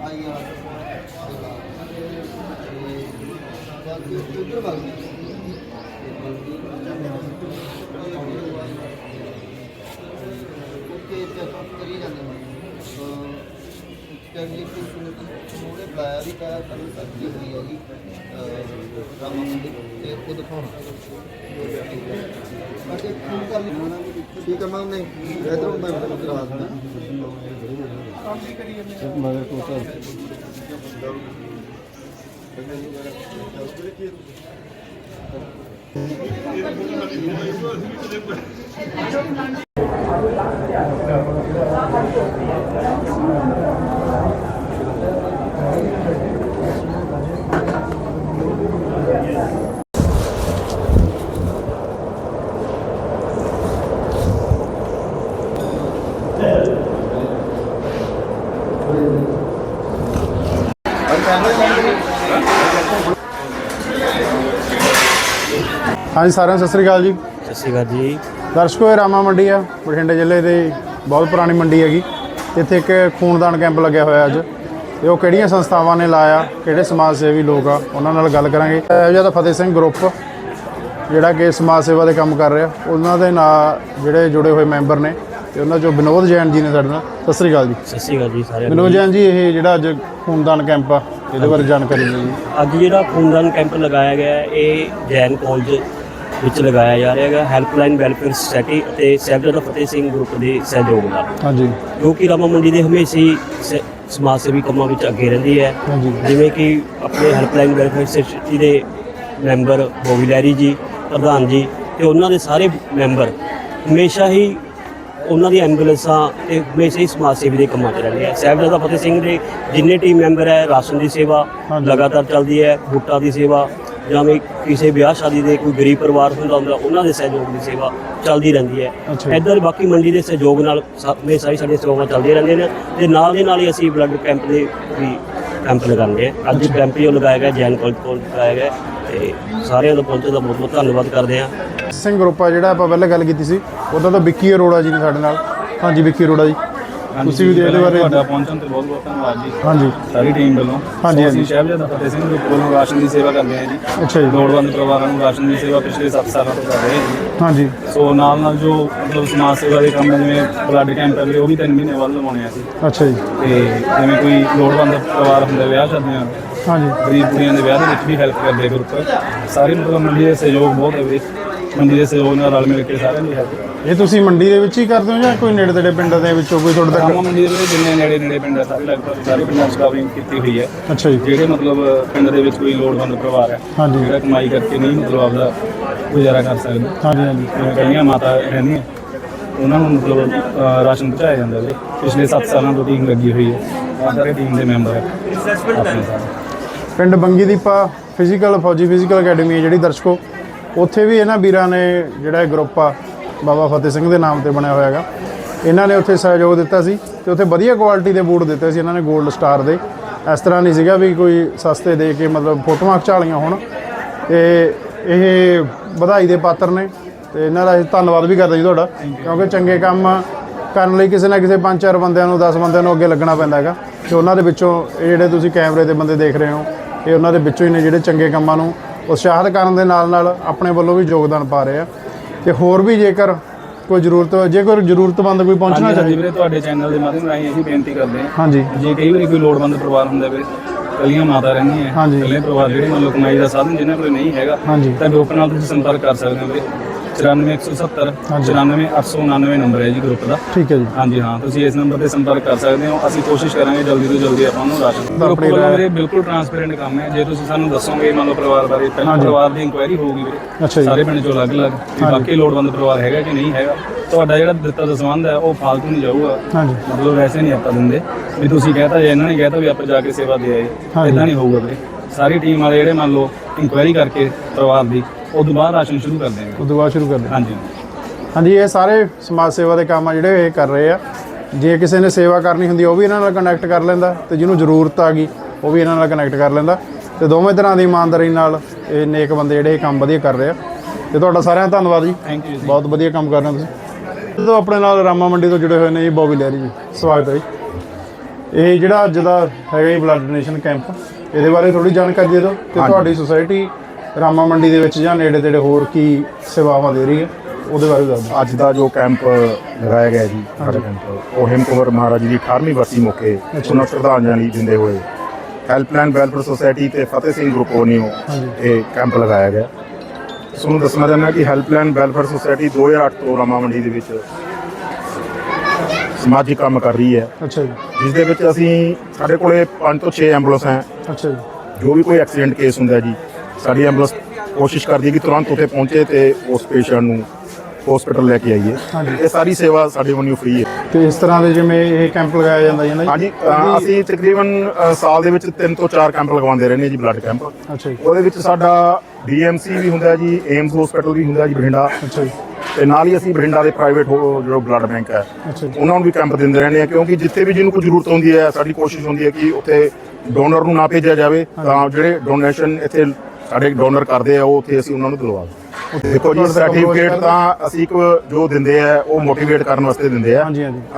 ਆਈ ਆ ਬਾਕੀ ਉਧਰ ਵਗ ਓਕੇ ਚੈੱਕ ਕਰੀ ਜਾਂਦੇ ਨੇ ਕਹਿੰਦੇ ਕਿ ਉਹਨੇ ਬੁਲਾਇਆ ਵੀ ਕਾ ਸਾਨੂੰ ਸੱਚੀ ਹੋਈ ਹੈਗੀ ਰਾਮ ਮੰਦਿਰ ਤੇ ਉਹ ਦਿਖਾਉਣਾ ਬਾਕੀ ਫੋਨ ਕਰ ਲਈ ਠੀਕ ਹੈ ਮੈਂ ਨਹੀਂ ਇਧਰੋਂ ਮੈਂ ਤੁਹਾਨੂੰ ਕਰਾ ਦਿੰਦਾ ਮਗਰ ਕੋ ਤਾਂ ਹਾਂਜੀ ਸਾਰਿਆਂ ਨੂੰ ਸਤਿ ਸ੍ਰੀ ਅਕਾਲ ਜੀ। ਸਤਿ ਸ਼੍ਰੀ ਅਕਾਲ ਜੀ। ਦਰਸ਼ਕੋ ਇਹ ਰਾਮਾ ਮੰਡੀ ਆ ਬਠਿੰਡੇ ਜ਼ਿਲ੍ਹੇ ਦੀ ਬਹੁਤ ਪੁਰਾਣੀ ਮੰਡੀ ਹੈਗੀ। ਇੱਥੇ ਇੱਕ ਖੂਨਦਾਨ ਕੈਂਪ ਲੱਗਿਆ ਹੋਇਆ ਅੱਜ। ਤੇ ਉਹ ਕਿਹੜੀਆਂ ਸੰਸਥਾਵਾਂ ਨੇ ਲਾਇਆ ਕਿਹੜੇ ਸਮਾਜ ਸੇਵੀ ਲੋਕ ਆ ਉਹਨਾਂ ਨਾਲ ਗੱਲ ਕਰਾਂਗੇ। ਇਹੋ ਤਾਂ ਫਤਿਹ ਸਿੰਘ ਗਰੁੱਪ ਜਿਹੜਾ ਕਿ ਸਮਾਜ ਸੇਵਾ ਦੇ ਕੰਮ ਕਰ ਰਿਹਾ। ਉਹਨਾਂ ਦੇ ਨਾਲ ਜਿਹੜੇ ਜੁੜੇ ਹੋਏ ਮੈਂਬਰ ਨੇ ਤੇ ਉਹਨਾਂ ਚੋਂ ਵਿਨੋਦ ਜੈਨ ਜੀ ਨੇ ਸਾਡੇ ਨਾਲ। ਸਤਿ ਸ੍ਰੀ ਅਕਾਲ ਜੀ। ਸਤਿ ਸ਼੍ਰੀ ਅਕਾਲ ਜੀ ਸਾਰਿਆਂ ਵਿਨੋਦ ਨੂੰ। ਜੈਨ ਜੀ ਇਹ ਜਿਹੜਾ ਅੱਜ ਖੂਨਦਾਨ ਕੈਂਪ ਆ ਇਹਦੇ ਬਾਰੇ ਜਾਣਕਾਰੀ ਦਿਓ ਜੀ। ਅੱਜ ਜਿਹੜਾ ਖੂਨਦਾਨ ਕੈਂਪ ਲਗਾਇਆ ਗਿਆ ਹੈ, ਇਹ ਜੈਨ ਕਾਲਜ ਵਿੱਚ ਲਗਾਇਆ ਜਾ ਰਿਹਾ ਹੈਗਾ ਹੈਲਪਲਾਈਨ ਵੈਲਫੇਅਰ ਸੁਸਾਇਟੀ ਅਤੇ ਸਹਿਬਜ਼ਾਦਾ ਫਤਿਹ ਸਿੰਘ ਗਰੁੱਪ ਦੇ ਸਹਿਯੋਗ ਨਾਲ। ਹਾਂਜੀ। ਜੋ ਕਿ ਰਾਮਾ ਮੰਡੀ ਦੇ ਹਮੇਸ਼ਾ ਹੀ ਸ- ਸਮਾਜ ਸੇਵੀ ਕੰਮਾਂ ਵਿੱਚ ਅੱਗੇ ਰਹਿੰਦੀ ਹੈ। ਹਾਂਜੀ। ਜਿਵੇਂ ਕਿ ਆਪਣੇ ਹੈਲਪਲਾਈਨ ਵੈਲਫੇਅਰ ਸੁਸਾਇਟੀ ਦੇ ਮੈਂਬਰ ਬੋਵੀ ਲੈਰੀ ਜੀ ਪ੍ਰਧਾਨ ਜੀ ਤੇ ਉਹਨਾਂ ਦੇ ਸਾਰੇ ਮੈਂਬਰ ਹਮੇਸ਼ਾ ਹੀ ਉਹਨਾਂ ਦੀ ਐਂਬੂਲੈਂਸਾਂ ਤੇ ਹਮੇਸ਼ਾ ਹੀ ਸਮਾਜ ਸੇਵੀ ਦੇ ਕੰਮਾਂ 'ਚ ਰਹਿੰਦੇ ਆ ਸਾਹਿਬਜ਼ਾਦਾ ਫਤਿਹ ਸਿੰਘ ਦੇ ਜਿੰਨੇ ਟੀਮ ਮੈਂਬਰ ਹੈ ਰਾਸ਼ਨ ਦੀ ਸੇਵਾ। ਲਗਾਤਾਰ ਚੱਲਦੀ ਹੈ ਬੂਟਾਂ ਦੀ ਸੇਵਾ ਜਾਂ ਵੀ ਕਿਸੇ ਵਿਆਹ ਸ਼ਾਦੀ ਦੇ ਕੋਈ ਗਰੀਬ ਪਰਿਵਾਰ ਹੁੰਦਾ ਹੁੰਦਾ ਉਹਨਾਂ ਦੇ ਸਹਿਯੋਗ ਦੀ ਸੇਵਾ ਚੱਲਦੀ ਰਹਿੰਦੀ ਹੈ। ਇੱਧਰ ਬਾਕੀ ਮੰਡੀ ਦੇ ਸਹਿਯੋਗ ਨਾਲ ਸ- ਹਮੇਸ਼ਾ ਹੀ ਸਾਡੀਆਂ ਸੇਵਾਵਾਂ ਚੱਲਦੀਆਂ ਰਹਿੰਦੀਆਂ ਨੇ ਤੇ ਨਾਲ ਦੇ ਨਾਲ ਹੀ ਅਸੀਂ ਬਲੱਡ ਕੈਂਪ ਦੇ ਵੀ ਕੈਂਪ ਲਗਾਉਂਦੇ ਹਾਂ ਅੱਜ ਕੈਂਪ ਜੋ ਲਗਾਇਆ ਗਿਆ ਜੈਨ ਕਾਲਜ ਕੋਲ ਲਗਾਇਆ ਗਿਆ ਤੇ ਸਾਰਿਆਂ ਦਾ ਪਹੁੰਚਣ ਦਾ ਬਹੁਤ ਬਹੁਤ ਧੰਨਵਾਦ ਕਰਦੇ ਹਾਂ। ਸਿੰਘ ਗਰੁੱਪ ਆ ਜਿਹੜਾ ਆਪਾਂ ਪਹਿਲਾਂ ਗੱਲ ਕੀਤੀ ਸੀ ਉਹਦਾ ਤਾਂ ਵਿੱਕੀ ਅਰੋੜਾ ਜੀ ਨੇ ਸਾਡੇ ਨਾਲ। ਹਾਂਜੀ ਵਿੱਕੀ ਅਰੋੜਾ ਜੀ। ਤੁਸੀਂ ਵੀ ਇਹਦੇ ਬਾਰੇ। ਤੁਹਾਡਾ ਪਹੁੰਚਣ ਤੇ ਬਹੁਤ ਬਹੁਤ ਧੰਨਵਾਦ ਜੀ। ਹਾਂਜੀ। ਸਾਰੀ ਟੀਮ ਵੱਲੋਂ। ਹਾਂਜੀ, ਅਸੀਂ ਸ਼ਹਿਬਜ਼ਾਦਾ ਫਤਿਹ ਸਿੰਘ ਗਰੁੱਪ ਵੱਲੋਂ ਰਾਸ਼ਨ ਦੀ ਸੇਵਾ ਕਰਦੇ ਹਾਂ ਜੀ। ਅੱਛਾ ਜੀ। ਲੋੜਵੰਦ ਪਰਿਵਾਰਾਂ ਨੂੰ ਰਾਸ਼ਨ ਦੀ ਸੇਵਾ ਪਿਛਲੇ 7 ਸਾਲਾਂ ਤੋਂ ਕਰ ਰਹੇ ਹਾਂ ਜੀ। ਹਾਂਜੀ। ਸੋ ਨਾਲ ਨਾਲ ਜੋ ਮਤਲਬ ਸਮਾਜ ਸੇਵਾ ਦੇ ਕੰਮ ਜਿਵੇਂ ਬਲੱਡ ਕੈਂਪ ਹੈ ਉਹ ਵੀ 3 ਮਹੀਨੇ ਬਾਅਦ ਲਵਾਉਣੇ ਆ ਸੀ ਅੱਛਾ ਜੀ। ਤੇ ਜਿਵੇਂ ਕੋਈ ਲੋੜਵੰਦ ਪਰਿਵਾਰ ਹੁੰਦੇ ਵਿਆਹ ਸ਼ਾਦੀਆਂ ਹਾਂਜੀ। ਗਰੀਬ ਕੁੜੀਆਂ ਦੇ ਵਿਆਹ ਦੇ ਵਿੱਚ ਵੀ ਹੈਲਪ ਕਰਦੇ ਗਰੁੱਪ ਸਾਰੇ ਮਤਲਬ ਮੰਡੀ ਦੇ ਸਹਿਯੋਗ ਬਹੁਤ ਹੈ ਵੀਰੇ। ਮੰਡੀ ਦੇ ਸਹਿਯੋਗ ਨਾਲ ਰਲ ਮਿਲ ਕੇ ਸਾਰਿਆਂ ਦੀ ਹੈਲਪ ਇਹ ਤੁਸੀਂ ਮੰਡੀ ਦੇ ਵਿੱਚ ਹੀ ਕਰਦੇ ਹੋ ਜਾਂ ਕੋਈ ਨੇੜੇ ਤੇੜੇ ਪਿੰਡਾਂ ਦੇ ਵਿੱਚੋਂ ਕੋਈ ਤੁਹਾਡੇ ਰਾਮਾ ਤੱਕ ਮੰਡੀ ਦੇ ਵੀਰੇ ਜਿੰਨੇ ਨੇੜੇ ਨੇੜੇ ਪਿੰਡ ਹੈ ਸਾਰੇ ਲਗਭਗ ਸਾਰੇ ਪਿੰਡਾਂ 'ਚ ਕਵਰਿੰਗ ਕੀਤੀ ਹੋਈ ਹੈ ਅੱਛਾ ਜੀ। ਜਿਹੜੇ ਮਤਲਬ ਪਿੰਡ ਦੇ ਵਿੱਚ ਕੋਈ ਲੋੜਵੰਦ ਪਰਿਵਾਰ ਹੈ ਹਾਂਜੀ। ਜਿਹੜਾ ਕਮਾਈ ਕਰਕੇ ਨਹੀਂ ਮਤਲਬ ਆਪਦਾ ਗੁਜ਼ਾਰਾ ਕਰ ਸਕਦਾ। ਹਾਂਜੀ ਹਾਂਜੀ। ਜਿਵੇਂ ਕਈਆਂ ਮਾਤਾ ਰਹਿੰਦੀਆਂ ਉਹਨਾਂ ਨੂੰ ਮਤਲਬ ਅਹ, ਰਾਸ਼ਨ ਪਹੁੰਚਾਇਆ ਜਾਂਦਾ ਹੈ ਪਿਛਲੇ 7 ਸਾਲਾਂ ਤੋਂ ਟੀਮ ਲੱਗੀ ਹੋਈ ਹੈ ਆਹ ਸਾਰੇ ਟੀਮ ਦੇ ਮੈਂਬਰ ਹੈ ਆਪਣੇ ਸਾਰੇ। ਪਿੰਡ ਬੰਗੀ ਦੀਪਾ ਫਿਜ਼ੀਕਲ ਫੌਜੀ ਫਿਜ਼ੀਕਲ ਅਕੈਡਮੀ ਹੈ ਜਿਹੜੀ ਦਰਸ਼ਕੋ। ਉੱਥੇ ਵੀ ਇਹਨਾਂ ਵੀਰਾਂ ਨੇ ਜਿਹੜਾ ਇਹ ਗਰੁੱਪ ਆ, ਬਾਬਾ ਫਤਿਹ ਸਿੰਘ ਦੇ ਨਾਮ ਤੇ ਬਣਿਆ ਹੋਇਆ ਹੈਗਾ। ਇਹਨਾਂ ਨੇ ਉੱਥੇ ਸਹਿਯੋਗ ਦਿੱਤਾ ਸੀ ਤੇ ਉੱਥੇ ਵਧੀਆ ਕੁਆਲਿਟੀ ਦੇ ਬੂਟ ਦਿੱਤੇ ਸੀ ਇਹਨਾਂ ਨੇ 골ਡ ਸਟਾਰ ਦੇ। ਇਸ ਤਰ੍ਹਾਂ ਨਹੀਂ ਸੀਗਾ ਵੀ ਕੋਈ ਸਸਤੇ ਦੇ ਕੇ ਮਤਲਬ ਫੋਟੋਆਂ ਖਿਚਾਲੀਆਂ ਹੋਣ। ਤੇ ਇਹ ਵਧਾਈ ਦੇ ਪਾਤਰ ਨੇ ਤੇ ਇਹਨਾਂ ਦਾ ਅਸੀਂ ਧੰਨਵਾਦ ਵੀ ਕਰਦੇ ਜੀ ਤੁਹਾਡਾ, ਕਿਉਂਕਿ ਚੰਗੇ ਕੰਮ ਕਰਨ ਲਈ ਕਿਸੇ ਨਾ ਕਿਸੇ ਪੰਜ ਚਾਰ ਬੰਦਿਆਂ ਨੂੰ 10 ਬੰਦਿਆਂ ਨੂੰ ਅੱਗੇ ਲੱਗਣਾ ਪੈਂਦਾ ਹੈਗਾ। ਤੇ ਉਹਨਾਂ ਦੇ ਵਿੱਚੋਂ ਇਹ ਜਿਹੜੇ ਤੁਸੀਂ ਕੈਮਰੇ ਦੇ ਬੰਦੇ ਦੇਖ ਰਹੇ ਹੋ ਇਹ ਉਹਨਾਂ ਦੇ ਵਿੱਚੋਂ ਹੀ ਨੇ ਜਿਹੜੇ ਚੰਗੇ ਕੰਮਾਂ ਨੂੰ ਉਤਸ਼ਾਹਿਤ ਕਰਨ ਦੇ ਨਾਲ ਨਾਲ ਆਪਣੇ ਵੱਲੋਂ ਵੀ ਯੋਗਦਾਨ ਪਾ ਰਹੇ ਆ ਤੇ ਹੋਰ ਵੀ ਜੇਕਰ ਕੋਈ ਜ਼ਰੂਰਤ ਜੇ ਕੋਈ ਜ਼ਰੂਰਤਮੰਦ ਕੋਈ ਪਹੁੰਚਣਾ ਹਾਂਜੀ ਚਾਹੇ ਵੀਰੇ ਤੁਹਾਡੇ ਚੈਨਲ ਦੇ ਮਾਧਿਅਮ ਰਾਹੀਂ ਅਸੀਂ ਬੇਨਤੀ ਕਰਦੇ ਹਾਂ ਹਾਂਜੀ ਜੇ ਕਈ ਵਾਰੀ ਕੋਈ ਲੋੜਵੰਦ ਪਰਿਵਾਰ ਹੁੰਦਾ ਵੀਰੇ ਕੱਲੀਆਂ ਮਾਤਾ ਰਹਿੰਦੀਆਂ ਹਾਂਜੀ। ਕੱਲੇ ਪਰਿਵਾਰ ਜਿਹੜੇ ਮੰਨ ਲਓ ਕਮਾਈ ਦਾ ਸਾਧਨ ਜਿਨ੍ਹਾਂ ਕੋਲ ਨਹੀਂ ਹੈਗਾ ਹਾਂਜੀ। ਤਾਂ ਗਰੁੱਪ ਨਾਲ ਤੁਸੀਂ ਸੰਪਰਕ ਕਰ ਸਕਦੇ ਹੋ ਵੀਰੇ 94170 ਹਾਂਜੀ। 94899 ਨੰਬਰ ਹੈ ਜੀ ਗਰੁੱਪ ਦਾ। ਠੀਕ ਹੈ ਜੀ। ਹਾਂਜੀ ਹਾਂ ਤੁਸੀਂ ਇਸ ਨੰਬਰ ਤੇ ਸੰਪਰਕ ਕਰ ਸਕਦੇ ਹੋ। ਅਸੀਂ ਕੋਸ਼ਿਸ਼ ਕਰਾਂਗੇ ਜਲਦੀ ਤੋਂ ਜਲਦੀ ਆਪਾਂ ਨੂੰ ਰਾਸ਼ਨ ਆਪਣੀ ਆਪਣੀ ਰਾਏ- ਵੀਰੇ ਬਿਲਕੁਲ ਟਰਾਂਸਪੇਰੈਂਟ ਕੰਮ ਹੈ। ਜੇ ਤੁਸੀਂ ਸਾਨੂੰ ਦੱਸੋਗੇ ਮੰਨ ਲਓ ਪਰਿਵਾਰ ਬਾਰੇ ਪਹਿਲਾਂ ਹਾਂਜੀ। ਪਰਿਵਾਰ ਦੀ ਇਨਕੁਆਇਰੀ ਹੋਊਗੀ ਅੱਛਾ ਵੀਰੇ ਜੀ। ਸਾਰੇ ਪਿੰਡ ਚੋਂ ਅਲੱਗ-ਅਲੱਗ ਵੀ ਬਾਕੀ ਲੋੜਵੰਦ ਪਰਿਵਾਰ ਹੈਗਾ ਕਿ ਨਹੀਂ ਹੈਗਾ। ਤੁਹਾਡਾ ਜਿਹੜਾ ਦਿੱਤਾ ਦਸਵੰਧ ਹੈ ਉਹ ਫਾਲਤੂ ਨਹੀਂ ਜਾਊਗਾ। ਹਾਂਜੀ। ਮਤਲਬ ਵੈਸੇ ਨਹੀਂ ਆਪਾਂ ਦਿੰਦੇ। ਵੀ ਤੁਸੀਂ ਕਹਤਾ ਜੇ ਇਹਨਾਂ ਨੇ ਕਹਿਤਾ ਵੀ ਆਪਾਂ ਜਾ ਕੇ ਸੇਵਾ ਦੇ ਆਏ। ਹਾਂਜੀ। ਇਦਾਂ ਨਹੀਂ ਹੋਊਗਾ ਵੀਰੇ। ਸਾਰੀ ਟੀਮ ਵਾਲੇ ਜਿਹੜੇ ਮੰਨ ਲਓ ਇਨਕੁਆਇਰੀ ਕਰਕੇ ਪਰਿਵਾਰ ਦੀ ਉਸ ਤੋਂ ਬਾਅਦ ਰਾਸ਼ਨ ਸ਼ੁਰੂ ਕਰ ਦੇਣਗੇ ਉਦੋਂ ਬਾਅਦ ਸ਼ੁਰੂ ਕਰਦੇ ਹਾਂ। ਹਾਂਜੀ। ਹਾਂਜੀ ਇਹ ਸਾਰੇ ਸਮਾਜ ਸੇਵਾ ਦੇ ਕੰਮ ਆ ਜਿਹੜੇ ਇਹ ਕਰ ਰਹੇ ਆ। ਜੇ ਕਿਸੇ ਨੇ ਸੇਵਾ ਕਰਨੀ ਹੁੰਦੀ ਆ, ਉਹ ਵੀ ਇਹਨਾਂ ਨਾਲ ਕਨੈਕਟ ਕਰ ਲੈਂਦਾ ਤੇ ਜਿਹਨੂੰ ਜ਼ਰੂਰਤ ਆ ਗਈ ਉਹ ਵੀ ਇਹਨਾਂ ਨਾਲ ਕਨੈਕਟ ਕਰ ਲੈਂਦਾ। ਤੇ ਦੋਵੇਂ ਤਰ੍ਹਾਂ ਦੀ ਇਮਾਨਦਾਰੀ ਨਾਲ ਇਹ ਨੇਕ ਬੰਦੇ ਜਿਹੜੇ ਇਹ ਕੰਮ ਵਧੀਆ ਕਰ ਰਹੇ ਆ। ਤੇ ਤੁਹਾਡਾ ਸਾਰਿਆਂ ਦਾ ਧੰਨਵਾਦ ਜੀ। ਥੈਂਕ ਯੂ ਬਹੁਤ ਵਧੀਆ ਕੰਮ ਕਰ ਰਹੇ ਹੋ ਤੁਸੀਂ। ਤੋਂ ਆਪਣੇ ਨਾਲ ਰਾਮਾ ਮੰਡੀ ਤੋਂ ਜੁੜੇ ਹੋਏ ਨੇ ਜੀ ਬੋਬੀ ਲਹਿਰੀ ਜੀ ਸਵਾਗਤ ਹੈ ਜੀ। ਇਹ ਜਿਹੜਾ ਅੱਜ ਦਾ ਹੈਗਾ ਜੀ ਬਲੱਡ ਡੋਨੇਸ਼ਨ ਕੈਂਪ ਇਹਦੇ ਬਾਰੇ ਥੋੜੀ ਜਾਣਕਾਰੀ ਦੇ ਦਿਓ ਤੇ ਤੁਹਾਡੀ ਸੁਸਾਇਟੀ ਰਾਮਾ ਮੰਡੀ ਦੇ ਵਿੱਚ ਜਾਂ ਨੇੜੇ ਤੇੜੇ ਹੋਰ ਕੀ ਸੇਵਾਵਾਂ ਦੇ ਰਹੀ ਹੈ? ਉਹਦੇ ਬਾਰੇ ਦੱਸ। ਦਿਓ ਅੱਜ ਦਾ ਜੋ ਕੈਂਪ ਲਗਾਇਆ ਗਿਆ ਜੀ ਸਾਡਾ ਕੈਂਪ ਉਹ ਹਿਮ ਕੁੰਵਰ ਮਹਾਰਾਜ ਜੀ ਦੀ 18ਵੀਂ ਵਰਸੀ ਮੌਕੇ ਉਹਨਾਂ ਸ਼ਰਧਾਂਜਲੀ ਦਿੰਦੇ ਹੋਏ ਹੈਲਪਲਾਈਨ ਵੈਲਫੇਅਰ ਸੁਸਾਇਟੀ ਤੇ ਫਤਿਹ ਸਿੰਘ ਗਰੁੱਪ ਵੱਲੋਂ ਇਹ ਕੈਂਪ ਲਗਾਇਆ ਗਿਆ। ਤੁਹਾਨੂੰ ਦੱਸਣਾ ਚਾਹੁੰਦਾ ਕਿ ਹੈਲਪਲਾਈਨ ਵੈਲਫੇਅਰ ਸੁਸਾਇਟੀ 2008 ਤੋਂ ਰਾਮਾ ਮੰਡੀ ਦੇ ਵਿੱਚ ਸਮਾਜਿਕ ਕੰਮ ਕਰ ਰਹੀ ਹੈ। ਅੱਛਾ ਜੀ। ਜਿਸ ਦੇ ਵਿੱਚ ਅਸੀਂ ਸਾਡੇ ਕੋਲੇ 5 ਤੋਂ 6 ਐਂਬੂਲੈਂਸ ਹੈ। ਅੱਛਾ ਜੀ। ਜੋ ਵੀ ਕੋਈ ਐਕਸੀਡੈਂਟ ਕੇਸ ਹੁੰਦਾ ਜੀ ਸਾਡੀ ਐਂਬੂਲੈਂਸ ਕੋਸ਼ਿਸ਼ ਕਰਦੀ ਹੈ ਕਿ ਤੁਰੰਤ ਉੱਥੇ ਪਹੁੰਚੇ ਤੇ ਉਸ ਪੇਸ਼ੈਂਟ ਨੂੰ ਹਸਪੀਟਲ ਲੈ ਕੇ ਆਈਏ। ਇਹ ਸਾਰੀ ਸੇਵਾ ਸਾਡੇ ਵੱਲੋਂ ਫ੍ਰੀ ਹੈ। ਤੇ ਇਸ ਤਰ੍ਹਾਂ ਦੇ ਜਿਵੇਂ ਇਹ ਕੈਂਪ ਲਗਾਇਆ ਜਾਂਦਾ ਜੀ ਹਾਂਜੀ ਅਸੀਂ ਤਕਰੀਬਨ ਸਾਲ ਦੇ ਵਿੱਚ 3 ਤੋਂ 4 ਕੈਂਪ ਲਗਵਾਉਂਦੇ ਰਹਿੰਦੇ ਹਾਂ ਜੀ ਬਲੱਡ ਕੈਂਪ ਅੱਛਾ ਜੀ। ਉਹਦੇ ਵਿੱਚ ਸਾਡਾ ਡੀਐਮਸੀ ਵੀ ਹੁੰਦਾ ਜੀ ਏਮਸ ਹਸਪੀਟਲ ਵੀ ਹੁੰਦਾ ਜੀ ਬਠਿੰਡਾ। ਅੱਛਾ ਜੀ। ਤੇ ਨਾਲ ਹੀ ਅਸੀਂ ਬਠਿੰਡਾ ਦੇ ਪ੍ਰਾਈਵੇਟ ਜਿਹੜਾ ਬਲੱਡ ਬੈਂਕ ਹੈ ਉਹਨਾਂ ਨੂੰ ਵੀ ਕੈਂਪ ਦਿੰਦੇ ਰਹਿੰਦੇ ਆ ਕਿਉਂਕਿ ਜਿੱਥੇ ਵੀ ਜਿਹਨੂੰ ਕੋਈ ਜ਼ਰੂਰਤ ਹੁੰਦੀ ਹੈ ਸਾਡੀ ਕੋਸ਼ਿਸ਼ ਹੁੰਦੀ ਹੈ ਕਿ ਉੱਥੇ ਡੋਨਰ ਨੂੰ ਨਾ ਭੇਜਿਆ ਜਾਵੇ ਤਾਂ ਜਿਹੜੇ ਡੋਨੇਸ਼ਨ ਇੱਥੇ ਸਾਡੇ ਡੋਨਰ ਕਰਦੇ ਆ ਉਹ ਉੱਥੇ ਅਸੀਂ ਉਹਨਾਂ ਨੂੰ ਦਿਲਵਾ ਦਿੰਦੇ ਦੇਖੋ ਜੀ ਸਰਟੀਫਿਕੇਟ ਤਾਂ ਅਸੀਂ ਇੱਕ ਜੋ ਦਿੰਦੇ ਆ ਉਹ ਮੋਟੀਵੇਟ ਕਰਨ ਵਾਸਤੇ ਦਿੰਦੇ ਆ।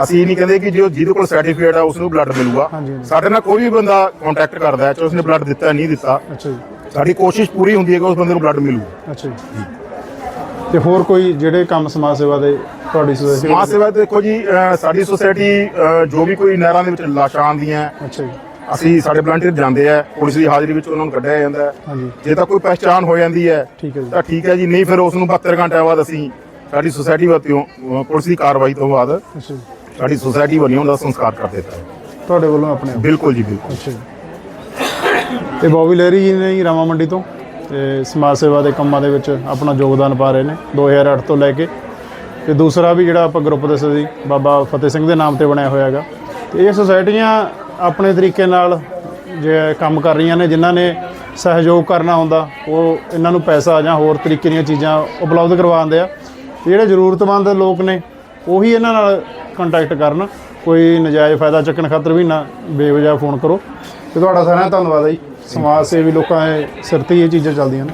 ਅਸੀਂ ਇਹ ਨਹੀਂ ਕਹਿੰਦੇ ਕਿ ਜੋ ਜਿਹਦੇ ਕੋਲ ਸਰਟੀਫਿਕੇਟ ਆ ਉਸ ਨੂੰ ਬਲੱਡ ਮਿਲੂਗਾ। ਸਾਡੇ ਨਾਲ ਕੋਈ ਵੀ ਬੰਦਾ ਕੰਟੈਕਟ ਕਰਦਾ ਹੈ ਚਾਹੇ ਉਸਨੇ ਬਲੱਡ ਦਿੱਤਾ ਨਹੀਂ ਦਿੱਤਾ। ਅੱਛਾ ਜੀ। ਸਾਡੀ ਕੋਸ਼ਿਸ਼ ਪੂਰੀ ਹੁੰਦੀ ਹੈ ਕਿ ਉਸ ਬੰਦੇ ਨੂੰ ਬਲੱਡ ਮਿਲੂ। ਅੱਛਾ ਜੀ। ਤੇ ਹੋਰ ਕੋਈ ਜਿਹੜੇ ਕੰਮ ਸਮਾਜ ਸੇਵਾ ਦੇ ਤੁਹਾਡੀ ਸੁਸਾਇਟੀ ਸਮਾਜ ਸੇਵਾ ਦੇਖੋ ਜੀ ਸਾਡੀ ਸੁਸਾਇਟੀ ਜੋ ਵੀ ਕੋਈ ਨਹਿਰਾਂ ਦੇ ਵਿੱਚ ਲਾਸ਼ਾਂ ਆਉਂਦੀਆਂ ਅੱਛਾ ਜੀ। ਅਸੀਂ ਸਾਡੇ ਵਲੰਟੀਅਰ ਜਾਂਦੇ ਆ ਪੁਲਿਸ ਦੀ ਹਾਜ਼ਰੀ ਵਿੱਚ ਉਹਨਾਂ ਨੂੰ ਕੱਢਿਆ ਜਾਂਦਾ ਹੈ। ਹਾਂਜੀ। ਜੇ ਤਾਂ ਕੋਈ ਪਹਿਚਾਣ ਹੋ ਜਾਂਦੀ ਹੈ ਠੀਕ ਹੈ ਜੀ। ਤਾਂ ਠੀਕ ਹੈ ਜੀ ਨਹੀਂ ਫਿਰ ਉਸ ਨੂੰ 72 ਘੰਟਿਆਂ ਬਾਅਦ ਅਸੀਂ ਸਾਡੀ ਸੁਸਾਇਟੀ ਵੱਲੋਂ ਅਹ ਪੁਲਿਸ ਦੀ ਕਾਰਵਾਈ ਤੋਂ ਬਾਅਦ ਅੱਛਾ ਜੀ। ਸਾਡੀ ਸੁਸਾਇਟੀ ਵੱਲੋਂ ਉਹਦਾ ਸੰਸਕਾਰ ਕਰ ਦਿੱਤਾ ਹੈ। ਤੁਹਾਡੇ ਵੱਲੋਂ ਆਪਣੇ ਆਪ? ਬਿਲਕੁਲ ਜੀ ਬਿਲਕੁਲ। ਅੱਛਾ ਜੀ। ਤੇ ਬੋਬੀ ਲਹਿਰੀ ਜੀ ਨੇ ਜੀ ਰਾਮਾ ਮੰਡੀ ਤੋਂ ਤੇ ਸਮਾਜ ਸੇਵਾ ਦੇ ਕੰਮਾਂ ਦੇ ਵਿੱਚ ਆਪਣਾ ਯੋਗਦਾਨ ਪਾ ਰਹੇ ਨੇ 2008 ਤੋਂ ਲੈ ਕੇ। ਤੇ ਦੂਸਰਾ ਵੀ ਜਿਹੜਾ ਆਪਾਂ ਗਰੁੱਪ ਦੱਸਿਆ ਸੀ ਬਾਬਾ ਫਤਿਹ ਸਿੰਘ ਦੇ ਨਾਮ ਤੇ ਬਣਿਆ ਹੋਇਆ ਹੈਗਾ। ਤੇ ਇਹ ਸੁਸਾਇਟੀਆਂ ਆਪਣੇ ਤਰੀਕੇ ਨਾਲ ਜੇ ਕੰਮ ਕਰ ਰਹੀਆਂ ਨੇ, ਜਿਨ੍ਹਾਂ ਨੇ ਸਹਿਯੋਗ ਕਰਨਾ ਹੁੰਦਾ, ਉਹ ਇਹਨਾਂ ਨੂੰ ਪੈਸਾ ਜਾਂ ਹੋਰ ਤਰੀਕੇ ਦੀਆਂ ਚੀਜ਼ਾਂ ਉਪਲਬਧ ਕਰਵਾਉਂਦੇ ਆ। ਜਿਹੜੇ ਜ਼ਰੂਰਤਮੰਦ ਲੋਕ ਨੇ, ਉਹੀ ਇਹਨਾਂ ਨਾਲ ਕੰਟੈਕਟ ਕਰਨ। ਕੋਈ ਨਜਾਇਜ਼ ਫਾਇਦਾ ਚੱਕਣ ਖਾਤਰ ਵੀ ਨਾ ਬੇਵਜਾ ਫੋਨ ਕਰੋ। ਤੇ ਤੁਹਾਡਾ ਸਾਰਿਆਂ ਦਾ ਧੰਨਵਾਦ ਹੈ ਜੀ। ਸਮਾਜ ਸੇਵੀ ਲੋਕਾਂ ਦੇ ਸਿਰ ਤੇ ਹੀ ਇਹ ਚੀਜ਼ਾਂ ਚੱਲਦੀਆਂ ਨੇ।